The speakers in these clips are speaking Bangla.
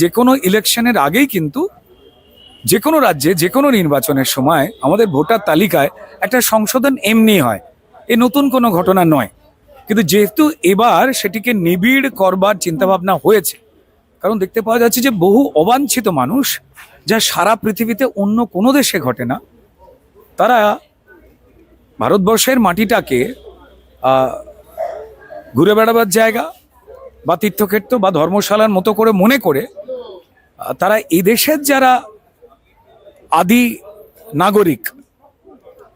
যে কোনো ইলেকশনের আগেই কিন্তু যে কোনো রাজ্যে যে কোনো নির্বাচনের সময় আমাদের ভোটার তালিকায় একটা সংশোধন এমনি হয়। এ নতুন কোনো ঘটনা নয়। কিন্তু যেহেতু এবার সেটিকে নিবিড় করবার চিন্তাভাবনা হয়েছে, কারণ দেখতে পাওয়া যাচ্ছে যে বহু অবাঞ্ছিত মানুষ যা সারা পৃথিবীতে অন্য কোনো দেশে ঘটে না, তারা ভারতবর্ষের মাটিটাকে ঘুরে বেড়াবার জায়গা বা তীর্থক্ষেত্র বা ধর্মশালার মতো করে মনে করে তারা এদেশের যারা আদি নাগরিক,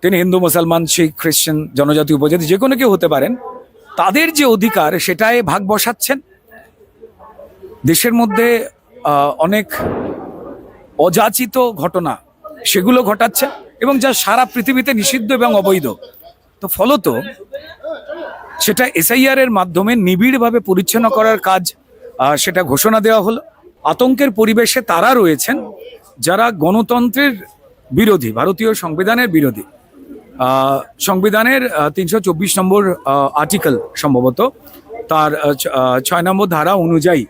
তিনি হিন্দু, মুসলমান, শিখ, খ্রিস্টান, জনজাতি, উপজাতি, যে কোনো কেউ হতে পারেন, তাদের যে অধিকার সেটায় ভাগ বসাচ্ছেন। দেশের মধ্যে অনেক অযাচিত ঘটনা সেগুলো ঘটাচ্ছে এবং যা সারা পৃথিবীতে নিষিদ্ধ এবং অবৈধ। তো ফলত সেটা এসআইআর এর মাধ্যমে নিবিড়ভাবে পরিচ্ছন্ন করার কাজ সেটা ঘোষণা দেওয়া হলো। আতঙ্কের পরিবেশে তারা রয়েছেন, যারা গণতন্ত্রের বিরোধী, ভারতীয় সংবিধানের বিরোধী। সংবিধানের তিনশো চব্বিশ নম্বর আর্টিকেল সম্ভবত, তার ছয় নম্বর ধারা অনুযায়ী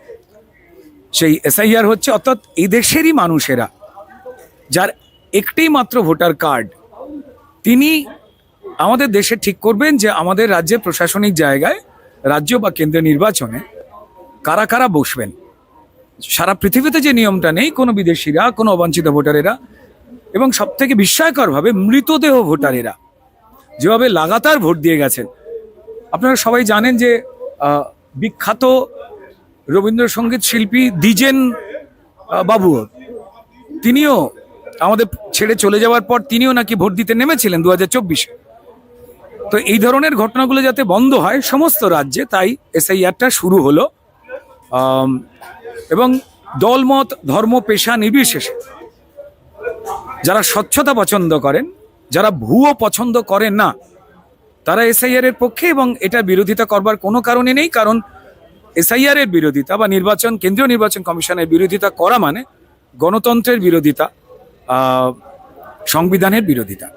সেই এসআইআর হচ্ছে, অর্থাৎ এই দেশেরই মানুষেরা, যার একটি মাত্র ভোটার কার্ড, তিনি আমাদের দেশে ঠিক করবেন যে আমাদের রাজ্যের প্রশাসনিক জায়গায়, রাজ্য বা কেন্দ্রের নির্বাচনে কারা কারা বসবেন। সারা পৃথিবীতে যে নিয়মটা নেই, কোনো বিদেশিরা, কোনো অবাঞ্ছিত ভোটারেরা এবং সব থেকে বিস্ময়করভাবে মৃতদেহ ভোটারেরা যেভাবে লাগাতার ভোট দিয়ে গেছেন। আপনারা সবাই জানেন যে বিখ্যাত রবীন্দ্রসঙ্গীত শিল্পী দ্বিজেন বাবু। তিনিও আমাদের ছেড়ে চলে যাওয়ার পর তিনিও নাকি ভোট দিতে নেমেছিলেন দু হাজার চব্বিশে। তো এই ধরনের ঘটনাগুলো যাতে বন্ধ হয় সমস্ত রাজ্যে, তাই এসআইআরটা শুরু হলো। এবং দলমত, ধর্ম, পেশা নির্বিশেষে যারা স্বচ্ছতা পছন্দ করেন, যারা ভুয়ো পছন্দ করেন না, তারা এসআইআর এর পক্ষে এবং এটা বিরোধিতা করবার কোনো কারণে নেই, কারণ এসআইআর এর বিরোধিতা বা নির্বাচন, কেন্দ্রীয় নির্বাচন কমিশনের বিরোধিতা করা মানে গণতন্ত্রের বিরোধিতা সংবিধানের বিরোধিতা।